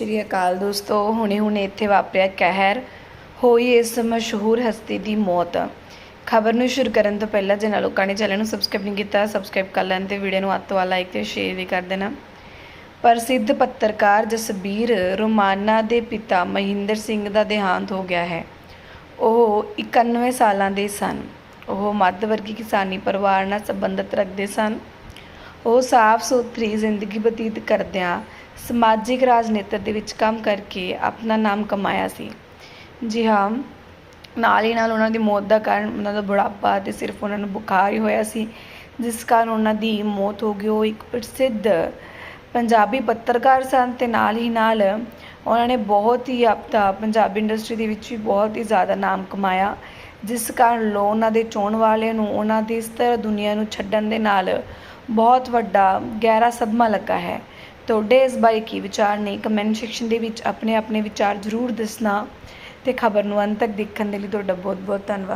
ਸ਼੍ਰੀ ਅਕਾਲ ਦੋਸਤੋ, ਹੁਣੇ ਹੁਣੇ ਇੱਥੇ ਵਾਪਰਿਆ ਕਹਿਰ, ਹੋਈ ਇਸ ਮਸ਼ਹੂਰ ਹਸਤੀ ਦੀ ਮੌਤ। ਖਬਰ ਨੂੰ ਸ਼ੁਰੂ ਕਰਨ ਤੋਂ ਪਹਿਲਾਂ ਜਿਨ੍ਹਾਂ ਲੋਕਾਂ ਨੇ ਚੈਨਲ ਨੂੰ ਸਬਸਕ੍ਰਾਈਬ ਨਹੀਂ ਕੀਤਾ ਸਬਸਕ੍ਰਾਈਬ ਕਰ ਲੈਣ ਤੇ ਵੀਡੀਓ ਨੂੰ ਅੱਤਵਾ ਲਾਈਕ ਤੇ ਸ਼ੇਅਰ ਵੀ ਕਰ ਦੇਣਾ। ਪ੍ਰਸਿੱਧ ਪੱਤਰਕਾਰ ਜਸਬੀਰ ਰੋਮਾਨਾ ਦੇ ਪਿਤਾ ਮਹਿੰਦਰ ਸਿੰਘ ਦਾ ਦੇਹਾਂਤ ਹੋ ਗਿਆ ਹੈ। ਉਹ 91 ਸਾਲਾਂ ਦੇ ਸਨ। ਉਹ ਮੱਧ ਵਰਗੀ ਕਿਸਾਨੀ ਪਰਿਵਾਰ ਨਾਲ ਸੰਬੰਧਿਤ ਰੱਖਦੇ ਸਨ। ਉਹ ਸਾਫ਼ ਸੁਥਰੀ ਜ਼ਿੰਦਗੀ ਬਤੀਤ ਕਰਦਿਆਂ ਸਮਾਜਿਕ ਰਾਜਨੀਤੀ ਦੇ ਵਿੱਚ ਕੰਮ ਕਰਕੇ ਆਪਣਾ ਨਾਮ ਕਮਾਇਆ ਸੀ। ਜੀ ਹਾਂ, ਨਾਲ ਹੀ ਨਾਲ ਉਹਨਾਂ ਦੀ ਮੌਤ ਦਾ ਕਾਰਨ ਉਹਨਾਂ ਦਾ ਬੁਢਾਪਾ ਤੇ ਸਿਰਫ ਉਹਨਾਂ ਨੂੰ ਬੁਖਾਰ ਹੀ ਹੋਇਆ ਸੀ, ਜਿਸ ਕਾਰਨ ਉਹਨਾਂ ਦੀ ਮੌਤ ਹੋ ਗਈ। ਉਹ ਇੱਕ ਪ੍ਰਸਿੱਧ ਪੰਜਾਬੀ ਪੱਤਰਕਾਰ ਸਨ ਤੇ ਨਾਲ ਹੀ ਨਾਲ ਉਹਨਾਂ ਨੇ ਬਹੁਤ ਹੀ ਆਪਦਾ ਪੰਜਾਬੀ ਇੰਡਸਟਰੀ ਦੇ ਵਿੱਚ ਵੀ ਬਹੁਤ ਹੀ ਜ਼ਿਆਦਾ ਨਾਮ ਕਮਾਇਆ, ਜਿਸ ਕਾਰਨ ਲੋ ਉਹਨਾਂ ਦੇ ਚੋਣ ਵਾਲਿਆਂ ਨੂੰ, ਉਹਨਾਂ ਦੀ ਇਸ ਤਰ੍ਹਾਂ ਦੁਨੀਆ ਨੂੰ ਛੱਡਣ ਦੇ ਨਾਲ ਬਹੁਤ ਵੱਡਾ ਗਹਿਰਾ ਸਦਮਾ ਲੱਗਾ ਹੈ। ਤੁਹਾਡੇ ਇਸ ਬਾਰੇ ਕੀ ਵਿਚਾਰ ਨੇ? ਕਮੈਂਟ ਸੈਕਸ਼ਨ ਦੇ ਵਿੱਚ ਆਪਣੇ ਆਪਣੇ ਵਿਚਾਰ ਜ਼ਰੂਰ ਦੱਸਣਾ ਤੇ ਖਬਰ ਨੂੰ ਅੰਤ ਤੱਕ ਦੇਖਣ ਦੇ ਲਈ ਤੁਹਾਡਾ ਬਹੁਤ ਬਹੁਤ ਧੰਨਵਾਦ।